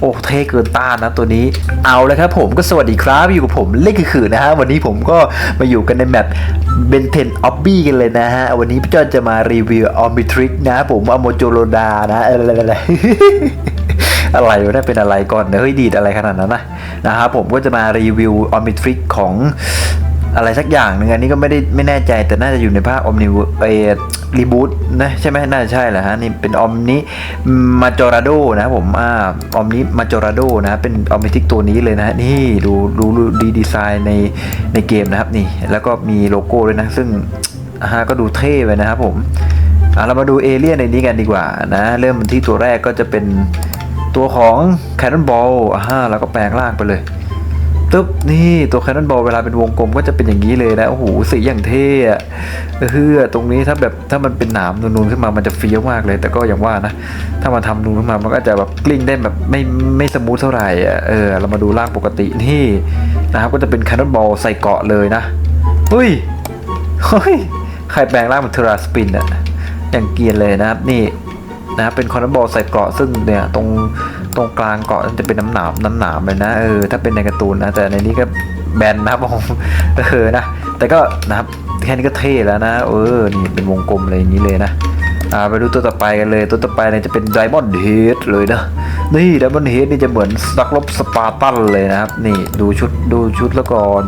โอ้เท่เกินต้านนะตัวนี้เอาเลยครับผมก็สวัสดีครับอยู่กับผมเล่นคือๆนะฮะวันนี้ผมก็มาอยู่กันในแมปเบนเทนออบบี้กันเลยนะฮะวันนี้พี่จอนจะมารีวิวออมิทริกนะผมอโมโจโรดานะอะไรอะไรวะเนี่ยเป็นอะไรก่อนเฮ้ยดีดอะไรขนาดนั้นนะนะครับผมก็จะมารีวิวออมิทริกของ อะไรสักอย่างหนึ่งอันนี้ก็ไม่ได้ไม่แน่ใจแต่น่าจะอยู่ในภาคออมนิวเอรีบูตนะใช่ไหมน่าจะใช่แหละฮะนี่เป็นออมนิมาจอราโดนะผมอ่าออมนิมาจอราโดนะเป็นออมมิทริกตัวนี้เลยนะนี่ดูดูดีดีไซน์ในในเกมนะครับนี่ แล้วก็มีโลโก้ด้วยนะ ซึ่งอ่าฮะก็ดูเท่ไปนะครับผมอะเรามาดูเอเลี่ยนในนี้กันดีกว่านะ เริ่มที่ตัวแรกก็จะเป็นตัวของแคนนอนบอลอ่าแล้วก็แปลงร่างไปเลย ตึ๊บนี่ตัวแคนนอนบอลเวลาเป็นวงกลมก็จะเป็นอย่างนี้เลยนะโอ้โหสีอย่างเท่อะเฮือตรงนี้ถ้าแบบถ้ามันเป็นหนามนูนๆขึ้นมามันจะเฟี้ยวมากเลย แต่ก็อย่างว่านะถ้ามันทำนูนขึ้นมามันก็จะแบบกลิ้งได้แบบไม่ไม่สมูทเท่าไหร่อะเออเรามาดูร่างปกตินี่นะครับก็จะเป็นแคนนอนบอลใส่เกาะเลยนะเฮ้ยเฮ้ยใครแปลงร่างเป็นเทราสปินอะอย่างเกียนเลยนะครับนี่นะครับเป็นคอนบอลใส่เกราะซึ่งเนี่ยตรง ตรงกลางเกาะจะเป็นน้ำหนามน้ำหนามเลยนะเออถ้าเป็นในการ์ตูนนะแต่ในนี้ก็แบนนะครับผมเออนะแต่ก็นะครับแค่นี้ก็เท่แล้วนะเออนี่เป็นวงกลมอะไรอย่างนี้เลยนะอ่าไปดูตัวต่อไปกันเลยตัวต่อไปเนี่ยจะเป็นไดมอนด์เฮดเลยนะนี่ไดมอนด์เฮดนี่จะเหมือนนักรบสปาร์ตันเลยนะครับนี่ดูชุดดูชุดแล้วก่อน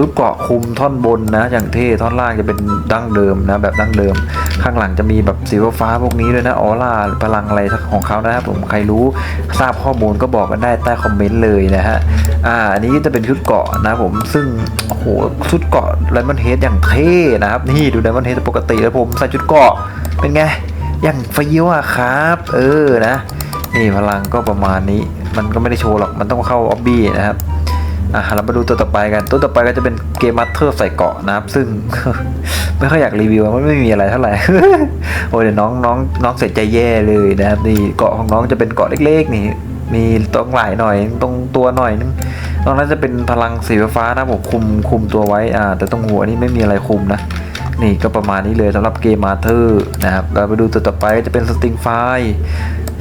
ชุดเกราะคุมท่อนบนนะ อย่างเท่ท่อนล่างจะเป็นดั้งเดิมนะ แบบดั้งเดิม ข้างหลังจะมีแบบสีฟ้าพวกนี้ด้วยนะออร่าพลังอะไรของเขานะครับผมใครรู้ทราบข้อมูลก็บอกกันได้ใต้คอมเมนต์เลยนะฮะอ่าอันนี้จะเป็นชุดเกาะนะผมซึ่งโอ้โหชุดเกาะไดมอนเฮดอย่างเท่นะครับนี่ดูไดมอนเฮดปกติแล้วผมใส่ชุดเกาะเป็นไงอย่างเฟี้ยวอะครับ เออนะนี่พลังก็ประมาณนี้ มันก็ไม่ได้โชว์หรอก มันต้องเข้าออบบี้นะครับ อะเรามาดูตัวต่อไปกัน ตัวต่อไปก็จะเป็นเกมมัตเตอร์ใส่เกาะนะครับ ซึ่ง ไม่ค่อยอยากรีวิวมันไม่มีอะไรเท่าไหร่ โอ้ยเดี๋ยวน้องน้องน้องเสียใจแย่เลยนะครับนี่เกาะของน้องจะเป็นเกาะเล็กๆนี่ มีตรงไหล่หน่อยตรงตัวหน่อยนึงนอกนั้นจะเป็นพลังสีฟ้านะผมคุมคุมตัวไว้อ่าแต่ตรงหัวนี่ไม่มีอะไรคุมนะนี่ก็ประมาณนี้เลยสำหรับเกมมาเธอร์นะครับเราไปดูตัวต่อไปก็จะเป็นสติงไฟ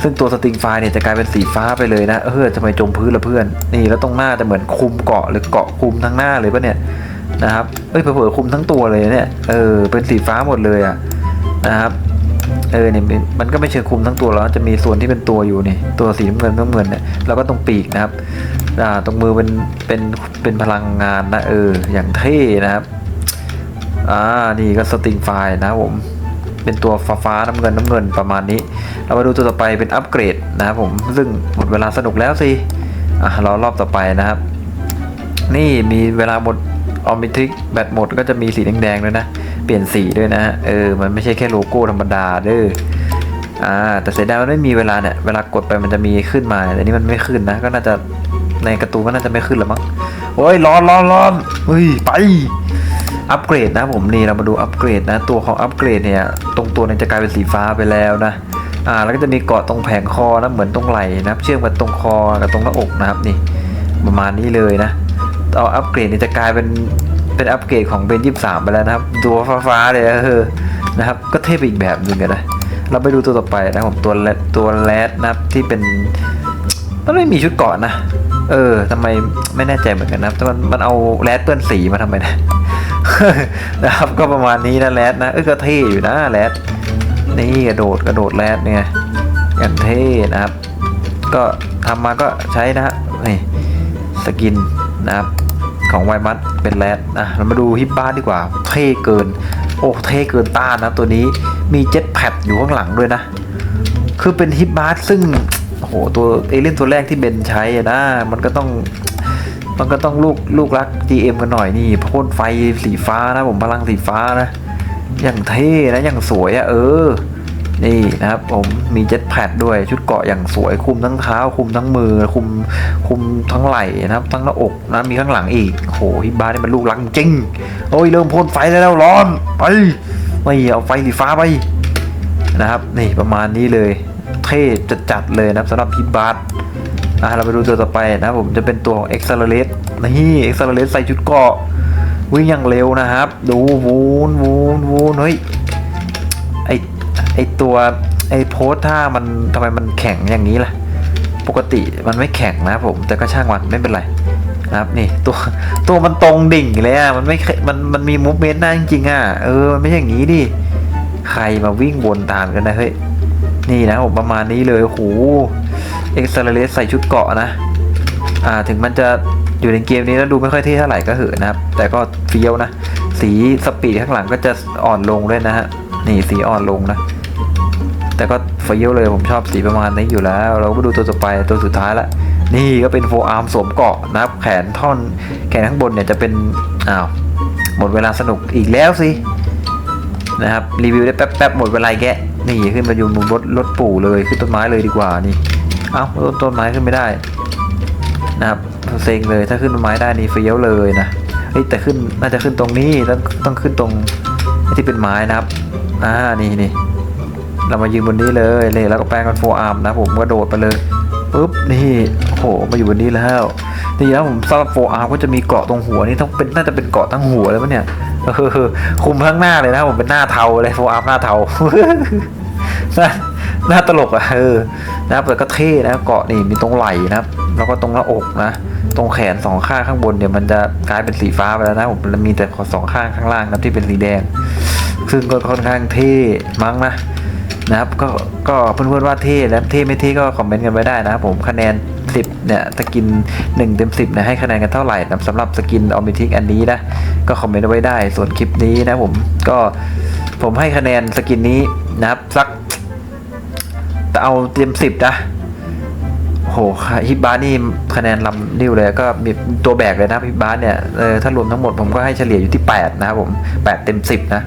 ซึ่งตัวสติงไฟเนี่ยจะกลายเป็นสีฟ้าไปเลยนะเออทำไมจมพื้นละเพื่อน นี่แล้วตรงหน้าจะเหมือนคุมเกาะหรือเกาะคุมทั้งหน้าเลยปะเนี่ยนะครับเอ้ยเผลอคุมทั้งตัวเลยเนี่ยเออเป็นสีฟ้าหมดเลยอะนะครับเออเนี่ยมันก็ไม่เชิงคุมทั้งตัวแล้วจะมีส่วนที่เป็นตัวอยู่นี่ตัวสีน้ำเงินน้ำเงินเนี่ยแล้วก็ตรงปีกนะครับอ่าตรงมือเป็นเป็นเป็นพลังงานนะเอออย่างเท่นะครับอ่านี่ก็สติงไฟล์นะครับผม เป็นตัวฟ้าฟ้าๆน้ำเงินน้ำเงินประมาณนี้ เรามาดูตัวต่อไปเป็นอัปเกรดนะครับผมซึ่งหมดเวลาสนุกแล้วสิอะรอรอบต่อไปนะครับ นี่มีเวลาหมดออมิทริกแบตหมดก็จะมีสีแดงๆด้วยนะ เปลี่ยนสีด้วยนะเออมันไม่ใช่แค่โลโก้ธรรมดาเด้ออ่าแต่เสียดายมันไม่มีเวลาเนี่ยเวลากดไปมันจะมีขึ้นมาแต่นี่มันไม่ขึ้นนะ ก็น่าจะในกร์ตูก็น่าจะไม่ขึ้นหรอมั้งโอ้ยร้อนร้อนร้อนเฮ้ยไป อัปเกรดนะผมนี่เรามาดูอัปเกรดนะ ตัวของอัปเกรดเนี่ย ตรงตัวเนี่ยจะกลายเป็นสีฟ้าไปแล้วนะอ่าแล้วก็จะมีเกาะตรงแผงคอนะเหมือนตรงไหล่นะเชื่อมกับตรงคอกับตรงหน้าอกนะครับนี่ประมาณนี้เลยนะเอาอัปเกรดเนี่ยจะกลายเป็นเป็นอัปเกรดของเบนยี่สามไปแล้วนะครับตัวฟ้าๆเลยนะเออนะครับก็เท่ไปอีกแบบหนึ่งกันนะเราไปดูตัวต่อไปนะผมตัวแรดตัวแรดนะครับที่เป็นมันไม่มีชุดเกาะนะ เออทำไมไม่แน่ใจเหมือนกันนะแต่มันมันเอาแรดเปื้อนสีมาทำไมนะ นะครับก็ประมาณนี้นะแรดนะเออก็เท่อยู่นะแรดนี่กระโดดกระโดดแรดเนี่ยอย่างเท่นะครับ ก็ทำมาก็ใช้นะฮะนี่สกินนะครับของไวมัสเป็นแรดนะเรามาดูฮิปบ้าดีกว่า เท่เกิน โอ้เท่เกินต้านนะตัวนี้มีเจ็ตแพดอยู่ข้างหลังด้วยนะ คือเป็นฮิปบาร์ซึ่งโอ้โหตัวเอเลี่ยนตัวแรกที่เบนใช้อะนะ มันก็ต้อง มันก็ต้องลูกลูกรัก GM กันหน่อยนี่พ่นไฟสีฟ้านะผมพลังสีฟ้านะอย่างเท่นะอย่างสวยอะเออ นี่นะครับ ผมมีเจ็ตแพดด้วยชุดเกาะอย่างสวยคุมทั้งเท้าคุมทั้งมือคุมคุมทั้งไหล่นะครับ ทั้งหน้าอกนะมีข้างหลังอีกโหฮิบาร์นี่มันลูกรักจริงโอ้ยเริ่มพ่นไฟได้แล้วร้อนไปไม่เอาไฟสีฟ้าไปนะครับ นี่ประมาณนี้เลย เท่จัดๆเลยนะสำหรับพิบาร์ อะเราไปดูตัวต่อไปนะผมจะเป็นตัวของ a c c e l e r a t e นี่ a c c e l e r a t e ใส่ชุดเกาะวิ่งอย่างเร็วนะครับ ดูวูนวูนวูนเฮ้ยไอไอตัวไอโพสท่ามันทำไมมันแข็งอย่างนี้ล่ะ ปกติมันไม่แข็งนะผมแต่ก็ช่างมันไม่เป็นไรนะครับนี่ตัวตัวมันตรงดิ่งเลยอะมันไม่มันมันมีมูฟเมนต์ได้จริงๆอะเออมันไม่ใช่อย่างนี้ดิใครมาวิ่งวนตามกันนะเฮ้ยนี่นะผมประมาณนี้เลยโอ้โห เอ็กซ์เลเลสใส่ชุดเกาะนะอ่าถึงมันจะอยู่ในเกมนี้แล้วดูไม่ค่อยเท่เท่าไหร่ก็เหอะนะครับ แต่ก็เฟี้ยวนะ สีสปีดข้างหลังก็จะอ่อนลงด้วยนะฮะนี่สีอ่อนลงนะ แต่ก็เฟี้ยวเลยผมชอบสีประมาณนี้อยู่แล้ว เราก็ดูตัวต่อไปตัวสุดท้ายละนี่ก็เป็นโฟอาร์มสวมเกาะนะครับ แขนท่อนแขนข้างบนเนี่ยจะเป็นอ้าวหมดเวลาสนุกอีกแล้วสินะครับรีวิวได้แป๊บๆหมดเวลาแกะนี่ขึ้นมาอยู่บนรถรถปู่เลยขึ้นต้นไม้เลยดีกว่านี่ เอาต้นต้นไม้ขึ้นไม่ได้ นะครับเซ็งเลยถ้าขึ้นต้นไม้ได้นี่เฟี้ยวเลยนะเฮ้ยแต่ขึ้นน่าจะขึ้นตรงนี้ต้องต้องขึ้นตรงที่เป็นไม้นะครับอ่านี่นี่เรามายืนบนนี้เลยเลยแล้วก็แปลงเป็นโฟอาร์มนะผมก็โดดไปเลยปุ๊บนี่โอ้โหมาอยู่บนนี้แล้วนี่แล้วผมสำหรับโฟอาร์มก็จะมีเกาะตรงหัวนี่ต้องเป็นน่าจะเป็นเกาะทั้งหัวเลยปะเนี่ยเออคุมทั้งหน้าเลยนะผมเป็นหน้าเทาเลยโฟอาร์มหน้าเทา น้าตลกอะเออนะครับแต่ก็เท่นะเกาะนี่มีตรงไหล่นะครับ แล้วก็ตรงหน้าอกนะ ตรงแขนสองข้างข้างบนเนี่ยมันจะกลายเป็นสีฟ้าไปแล้วนะผมมันมีแต่สองข้างข้างล่างนะที่เป็นสีแดง ซึ่งก็ค่อนข้างเท่มั้งนะนะครับก็ก็เพื่อนๆว่าเท่แล้วเท่ไม่เท่ก็คอมเมนต์กันไว้ได้นะครับผมคะแนน 10เนี่ยสกิน 1 เต็ม 10เนี่ยให้คะแนนกันเท่าไหร่นะสำหรับสกินออมิทิกอันนี้นะก็คอมเมนต์ไว้ได้ส่วนคลิปนี้นะผมก็ผมให้คะแนนสกินนี้นะครับสัก แต่เอาเต็มสิบนะโหฮิบาร์นี่คะแนนลำนิ้วเลยก็มีตัวแบกเลยนะฮิบาร์เนี่ยเออถ้ารวมทั้งหมดผมก็ให้เฉลี่ยอยู่ที่ 8 นะครับผม 8 เต็ม 10 นะ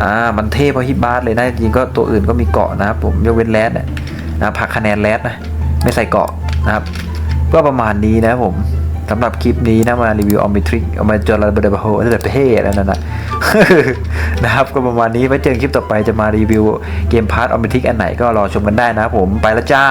อ่ามันเทพเพราะฮิบาร์เลยนะ จริงก็ตัวอื่นก็มีเกาะนะครับผมยกเว้นแรดนะพักคะแนนแรดนะ ไม่ใส่เกาะนะครับ ก็ประมาณนี้นะผม สำหรับคลิปนี้นะมารีวิวออมบิทริกออามาจอร์เบอร์เบโฮนั่นแต่เท่แล้วนั่นนะนะครับก็ประมาณนี้ไว้เจอกันคลิปต่อไปจะมารีวิวเกมพาร์ทออมบิทริกอันไหนก็รอชมกันได้นะผมไปละจ้า